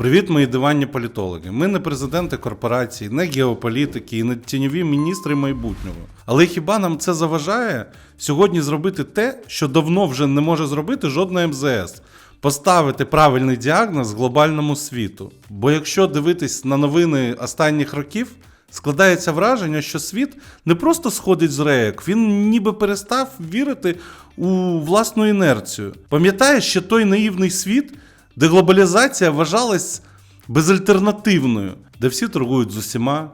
Привіт, мої диванні політологи. Ми не президенти корпорацій, не геополітики і не тіньові міністри майбутнього. Але хіба нам це заважає сьогодні зробити те, що давно вже не може зробити жодна МЗС? Поставити правильний діагноз глобальному світу. Бо якщо дивитись на новини останніх років, складається враження, що світ не просто сходить з рейок, він ніби перестав вірити у власну інерцію. Пам'ятаєш ще той наївний світ, де глобалізація вважалась безальтернативною, де всі торгують з усіма,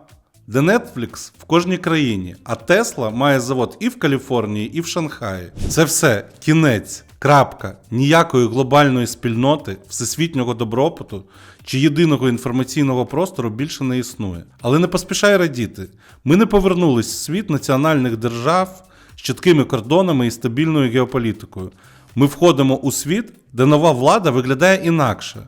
де Netflix в кожній країні, а Tesla має завод і в Каліфорнії, і в Шанхаї. Це все кінець, крапка, ніякої глобальної спільноти, всесвітнього добробуту чи єдиного інформаційного простору більше не існує. Але не поспішай радіти. Ми не повернулись в світ національних держав з чіткими кордонами і стабільною геополітикою. Ми входимо у світ, де нова влада виглядає інакше.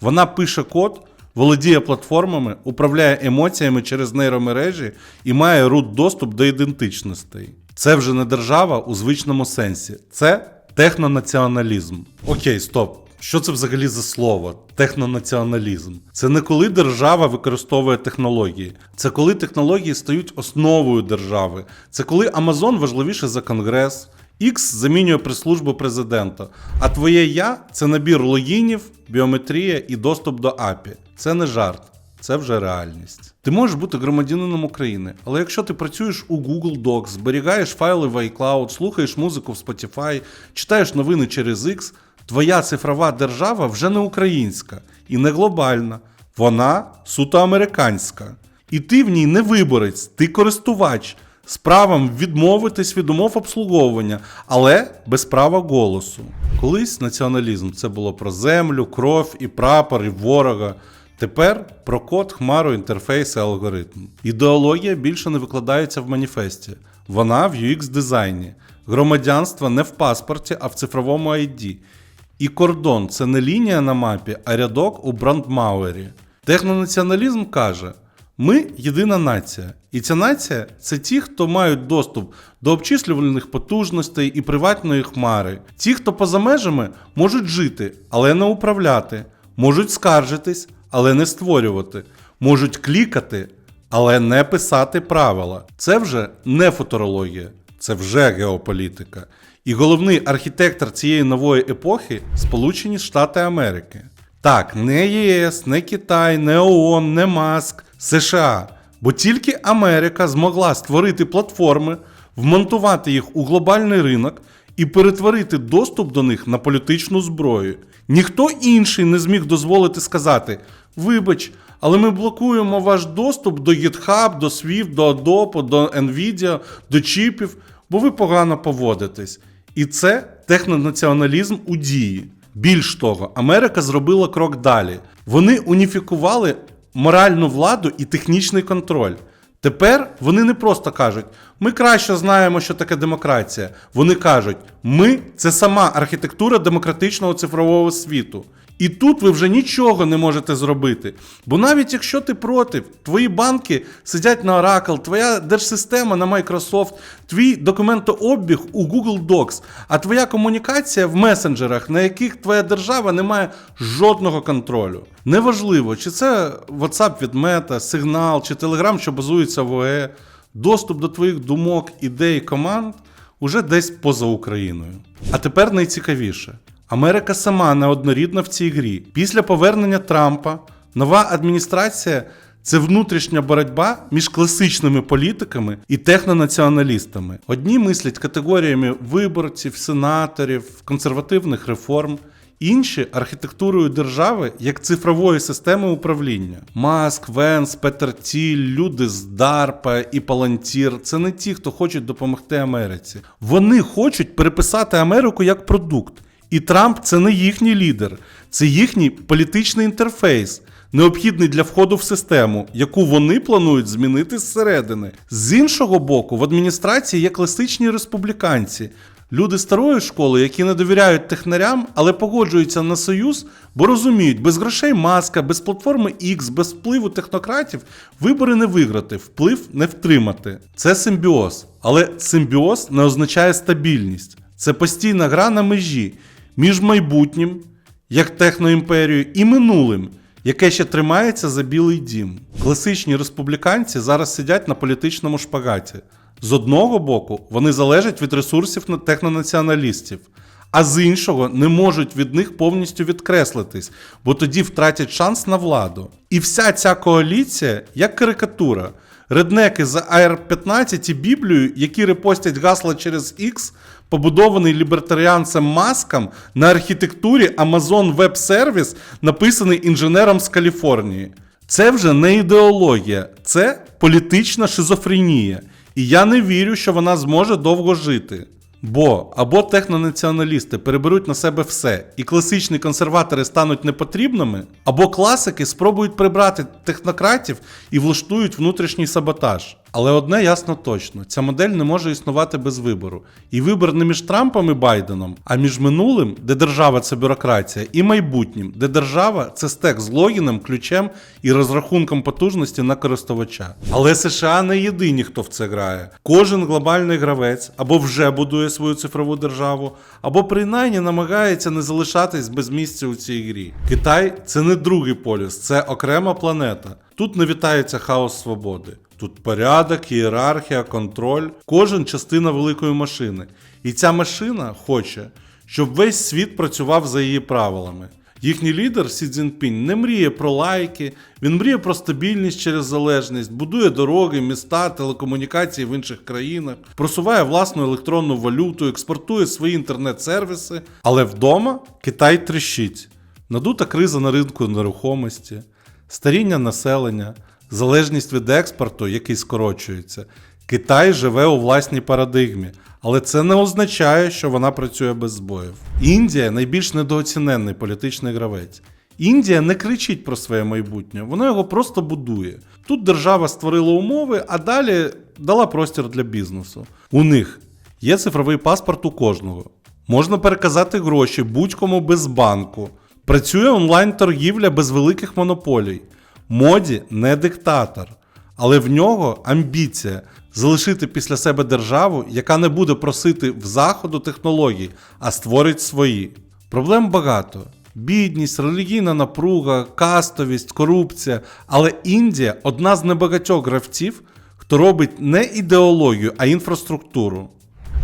Вона пише код, володіє платформами, управляє емоціями через нейромережі і має рут доступ до ідентичностей. Це вже не держава у звичному сенсі, це технонаціоналізм. Окей, стоп. Що це взагалі за слово? Технонаціоналізм. Це не коли держава використовує технології, це коли технології стають основою держави. Це коли Амазон важливіше за Конгрес, X замінює прес-службу президента, а твоє я це набір логінів, біометрія і доступ до API. Це не жарт. Це вже реальність. Ти можеш бути громадянином України, але якщо ти працюєш у Google Docs, зберігаєш файли в iCloud, слухаєш музику в Spotify, читаєш новини через X, твоя цифрова держава вже не українська і не глобальна. Вона суто американська. І ти в ній не виборець, ти користувач з правом відмовитись від умов обслуговування, але без права голосу. Колись націоналізм це було про землю, кров і прапор, і ворога. Тепер про код, хмару, інтерфейс і алгоритм. Ідеологія більше не викладається в маніфесті. Вона в UX дизайні. Громадянство не в паспорті, а в цифровому ID. І кордон це не лінія на мапі, а рядок у брандмауері. Технонаціоналізм каже: ми єдина нація. І ця нація це ті, хто мають доступ до обчислювальних потужностей і приватної хмари. Ті, хто поза межами можуть жити, але не управляти, можуть скаржитись, але не створювати, можуть клікати, але не писати правила. Це вже не футурологія, це вже геополітика. І головний архітектор цієї нової епохи Сполучені Штати Америки. Так, не ЄС, не Китай, не ООН, не Маск, США. Бо тільки Америка змогла створити платформи, вмонтувати їх у глобальний ринок і перетворити доступ до них на політичну зброю. Ніхто інший не зміг дозволити сказати: вибач, але ми блокуємо ваш доступ до GitHub, до Swift, до Adobe, до Nvidia, до чіпів, бо ви погано поводитесь. І це технонаціоналізм у дії. Більш того, Америка зробила крок далі. Вони уніфікували моральну владу і технічний контроль. Тепер вони не просто кажуть, ми краще знаємо, що таке демократія. Вони кажуть, ми це сама архітектура демократичного цифрового світу. І тут ви вже нічого не можете зробити. Бо навіть якщо ти проти, твої банки сидять на Oracle, твоя держсистема на Microsoft, твій документообіг у Google Docs, а твоя комунікація в месенджерах, на яких твоя держава не має жодного контролю. Неважливо, чи це WhatsApp від Meta, Signal, чи Telegram, що базується в ОЕ, доступ до твоїх думок, ідей, команд уже десь поза Україною. А тепер найцікавіше. Америка сама неоднорідна в цій грі. Після повернення Трампа нова адміністрація це внутрішня боротьба між класичними політиками і технонаціоналістами. Одні мислять категоріями виборців, сенаторів, консервативних реформ. Інші архітектурою держави як цифрової системи управління. Маск, Венс, Петер Тіль, люди з Дарпа і Палантір це не ті, хто хочуть допомогти Америці. Вони хочуть переписати Америку як продукт. І Трамп це не їхній лідер, це їхній політичний інтерфейс, необхідний для входу в систему, яку вони планують змінити зсередини. З іншого боку, в адміністрації є класичні республіканці. Люди старої школи, які не довіряють технарям, але погоджуються на союз, бо розуміють, без грошей маска, без платформи X, без впливу технократів вибори не виграти, вплив не втримати. Це симбіоз. Але симбіоз не означає стабільність. Це постійна гра на межі між майбутнім, як техноімперією, і минулим, яке ще тримається за білий дім. Класичні республіканці зараз сидять на політичному шпагаті. З одного боку, вони залежать від ресурсів на- технонаціоналістів, а з іншого не можуть від них повністю відкреслитись, бо тоді втратять шанс на владу. І вся ця коаліція як карикатура. Реднеки за AR-15 і Біблію, які репостять гасла через X, побудований лібертаріанцем Маском на архітектурі Amazon Web Service, написаний інженером з Каліфорнії. Це вже не ідеологія, це політична шизофренія. І я не вірю, що вона зможе довго жити. Бо або технонаціоналісти переберуть на себе все, і класичні консерватори стануть непотрібними, або класики спробують прибрати технократів і влаштують внутрішній саботаж. Але одне ясно точно: ця модель не може існувати без вибору. І вибір не між Трампом і Байденом, а між минулим, де держава це бюрократія, і майбутнім, де держава це стек з логіном, ключем і розрахунком потужності на користувача. Але США не єдині, хто в це грає. Кожен глобальний гравець або вже будує свою цифрову державу, або принаймні намагається не залишатись без місця у цій грі. Китай це не другий полюс, це окрема планета. Тут не вітається хаос свободи. Тут порядок, ієрархія, контроль, кожен частина великої машини. І ця машина хоче, щоб весь світ працював за її правилами. Їхній лідер Сі Цзіньпінь не мріє про лайки, він мріє про стабільність через залежність, будує дороги, міста, телекомунікації в інших країнах, просуває власну електронну валюту, експортує свої інтернет-сервіси. Але вдома Китай тріщить. Надута криза на ринку нерухомості, старіння населення, залежність від експорту, який скорочується. Китай живе у власній парадигмі, але це не означає, що вона працює без збоїв. Індія найбільш недооціненний політичний гравець. Індія не кричить про своє майбутнє, вона його просто будує. Тут держава створила умови, а далі дала простір для бізнесу. У них є цифровий паспорт у кожного. Можна переказати гроші будь-кому без банку. Працює онлайн-торгівля без великих монополій. Моді не диктатор, але в нього амбіція залишити після себе державу, яка не буде просити в заходу технологій, а створить свої. Проблем багато: бідність, релігійна напруга, кастовість, корупція. Але Індія одна з небагатьох гравців, хто робить не ідеологію, а інфраструктуру.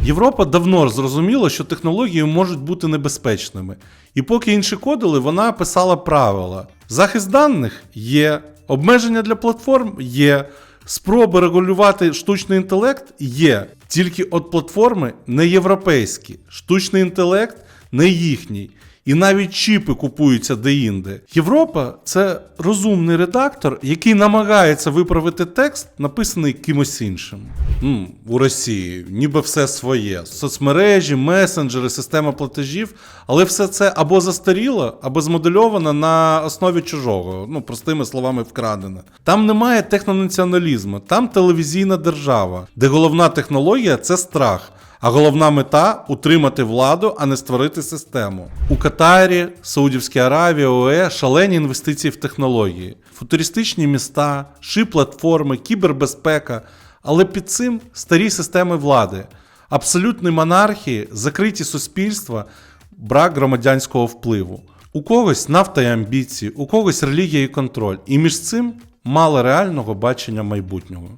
Європа давно зрозуміла, що технології можуть бути небезпечними. І поки інші кодили, вона писала правила. Захист даних є, обмеження для платформ є, спроби регулювати штучний інтелект є. Тільки от платформи не європейські, штучний інтелект не їхній. І навіть чіпи купуються деінде. Європа це розумний редактор, який намагається виправити текст, написаний кимось іншим. М, у Росії ніби все своє: соцмережі, месенджери, система платежів, але все це або застаріло, або змодельовано на основі чужого, ну простими словами, вкрадене. Там немає технонаціоналізму, там телевізійна держава, де головна технологія це страх. А головна мета утримати владу, а не створити систему. У Катарі, Саудівській Аравії, ОЕ шалені інвестиції в технології, футуристичні міста, ши платформи, кібербезпека, але під цим старі системи влади, абсолютні монархії, закриті суспільства, брак громадянського впливу. У когось нафта і амбіції, у когось релігія і контроль. І між цим мало реального бачення майбутнього.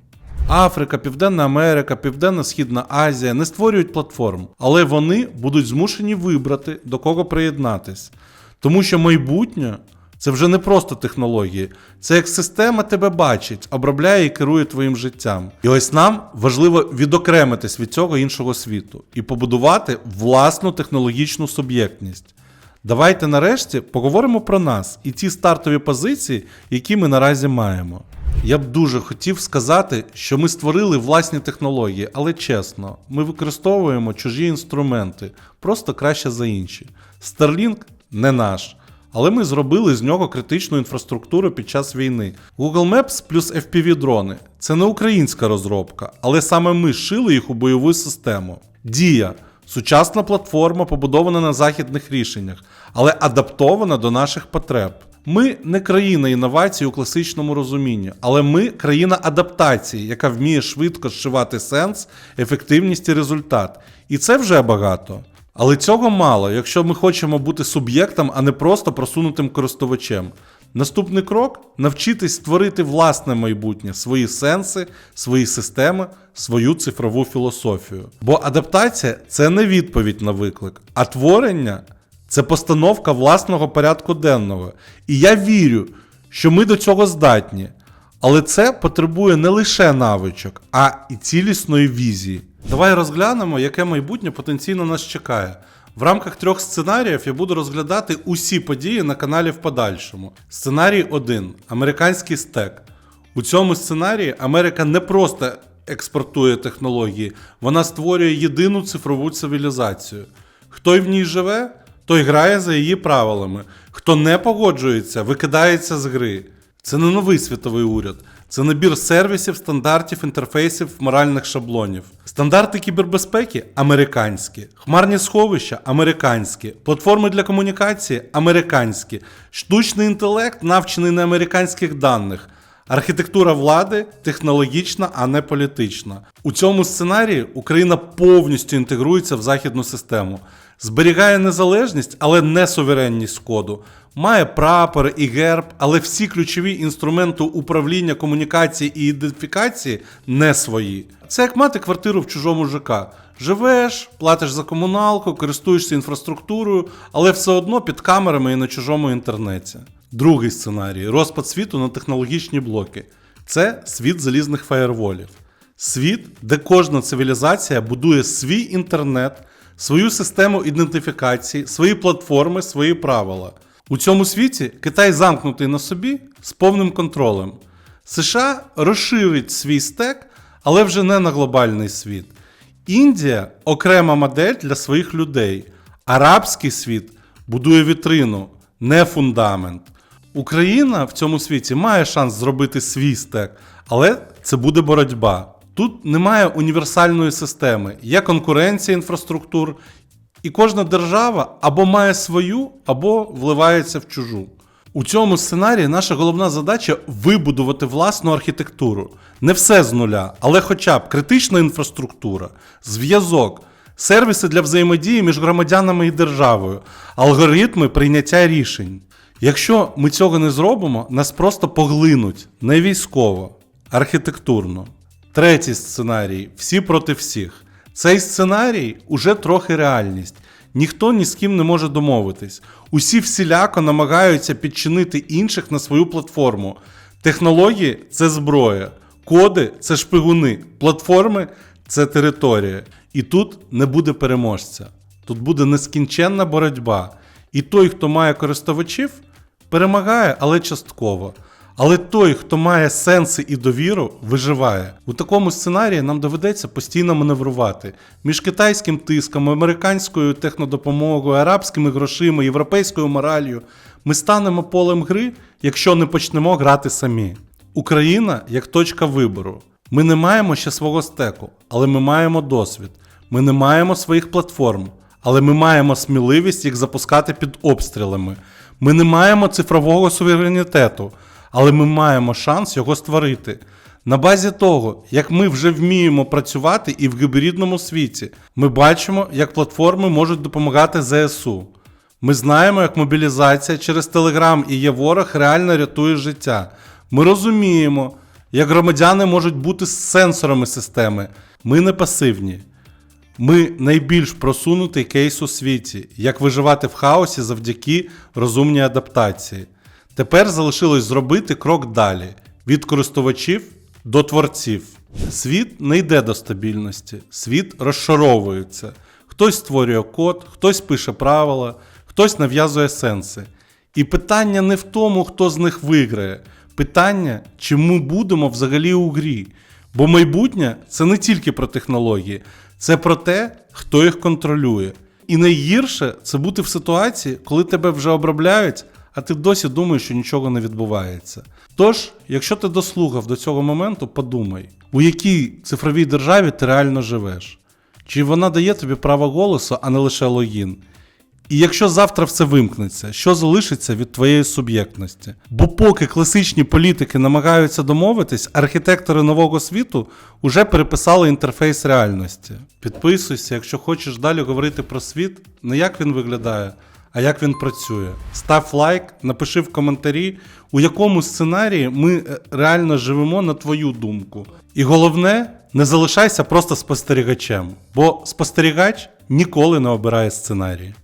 Африка, Південна Америка, Південно-Східна Азія не створюють платформ, але вони будуть змушені вибрати, до кого приєднатись. Тому що майбутнє це вже не просто технології, це як система тебе бачить, обробляє і керує твоїм життям. І ось нам важливо відокремитись від цього іншого світу і побудувати власну технологічну суб'єктність. Давайте нарешті поговоримо про нас і ті стартові позиції, які ми наразі маємо. Я б дуже хотів сказати, що ми створили власні технології, але чесно, ми використовуємо чужі інструменти, просто краще за інші. Starlink не наш, але ми зробили з нього критичну інфраструктуру під час війни. Google Maps плюс FPV дрони це не українська розробка, але саме ми шили їх у бойову систему. Дія сучасна платформа, побудована на західних рішеннях, але адаптована до наших потреб. Ми не країна інновацій у класичному розумінні, але ми країна адаптації, яка вміє швидко зшивати сенс, ефективність і результат. І це вже багато. Але цього мало, якщо ми хочемо бути суб'єктом, а не просто просунутим користувачем. Наступний крок навчитись створити власне майбутнє, свої сенси, свої системи, свою цифрову філософію. Бо адаптація це не відповідь на виклик, а творення це постановка власного порядку денного. І я вірю, що ми до цього здатні. Але це потребує не лише навичок, а і цілісної візії. Давай розглянемо, яке майбутнє потенційно нас чекає. В рамках трьох сценаріїв я буду розглядати усі події на каналі в подальшому. Сценарій 1. Американський стек. У цьому сценарії Америка не просто експортує технології, вона створює єдину цифрову цивілізацію. Хто в ній живе, той грає за її правилами. Хто не погоджується, викидається з гри. Це не новий світовий уряд, це набір сервісів, стандартів, інтерфейсів, моральних шаблонів. Стандарти кібербезпеки американські, хмарні сховища американські, платформи для комунікації американські, штучний інтелект, навчений на американських даних. Архітектура влади технологічна, а не політична. У цьому сценарії Україна повністю інтегрується в західну систему, зберігає незалежність, але не суверенність коду. Має прапор і герб, але всі ключові інструменти управління, комунікації і ідентифікації не свої. Це як мати квартиру в чужому ЖК. Живеш, платиш за комуналку, користуєшся інфраструктурою, але все одно під камерами і на чужому інтернеті. Другий сценарій розпад світу на технологічні блоки. Це світ залізних фаєрволів. Світ, де кожна цивілізація будує свій інтернет, свою систему ідентифікації, свої платформи, свої правила. У цьому світі Китай замкнутий на собі з повним контролем. США розширить свій стек, але вже не на глобальний світ. Індія окрема модель для своїх людей. Арабський світ будує вітрину, не фундамент. Україна в цьому світі має шанс зробити свій стек, але це буде боротьба. Тут немає універсальної системи, є конкуренція інфраструктур, і кожна держава або має свою, або вливається в чужу. У цьому сценарії наша головна задача вибудувати власну архітектуру. Не все з нуля, але хоча б критична інфраструктура, зв'язок, сервіси для взаємодії між громадянами і державою, алгоритми прийняття рішень. Якщо ми цього не зробимо, нас просто поглинуть не військово, архітектурно. Третій сценарій всі проти всіх. Цей сценарій уже трохи реальність. Ніхто ні з ким не може домовитись. Усі всіляко намагаються підчинити інших на свою платформу. Технології це зброя, коди це шпигуни, платформи це територія. І тут не буде переможця. Тут буде нескінченна боротьба. І той, хто має користувачів, перемагає, але частково. Але той, хто має сенси і довіру, виживає. У такому сценарії нам доведеться постійно маневрувати між китайським тиском, американською технодопомогою, арабськими грошима, європейською моралью. Ми станемо полем гри, якщо не почнемо грати самі. Україна як точка вибору. Ми не маємо ще свого стеку, але ми маємо досвід. Ми не маємо своїх платформ, але ми маємо сміливість їх запускати під обстрілами. Ми не маємо цифрового суверенітету, але ми маємо шанс його створити. На базі того, як ми вже вміємо працювати і в гібридному світі, ми бачимо, як платформи можуть допомагати ЗСУ. Ми знаємо, як мобілізація через Телеграм і є ворог реально рятує життя. Ми розуміємо, як громадяни можуть бути сенсорами системи. Ми не пасивні. Ми найбільш просунутий кейс у світі, як виживати в хаосі завдяки розумній адаптації. Тепер залишилось зробити крок далі від користувачів до творців. Світ не йде до стабільності, світ розшаровується. Хтось створює код, хтось пише правила, хтось нав'язує сенси. І питання не в тому, хто з них виграє. Питання, чи ми будемо взагалі у грі. Бо майбутнє це не тільки про технології, це про те, хто їх контролює. І найгірше це бути в ситуації, коли тебе вже обробляють, а ти досі думаєш, що нічого не відбувається. Тож, якщо ти дослухав до цього моменту, подумай, у якій цифровій державі ти реально живеш, чи вона дає тобі право голосу, а не лише логін. І якщо завтра все вимкнеться, що залишиться від твоєї суб'єктності? Бо поки класичні політики намагаються домовитись, архітектори нового світу вже переписали інтерфейс реальності. Підписуйся, якщо хочеш далі говорити про світ, не як він виглядає, а як він працює. Став лайк, напиши в коментарі, у якому сценарії ми е, реально живемо на твою думку. І головне, не залишайся просто спостерігачем, бо спостерігач ніколи не обирає сценарії.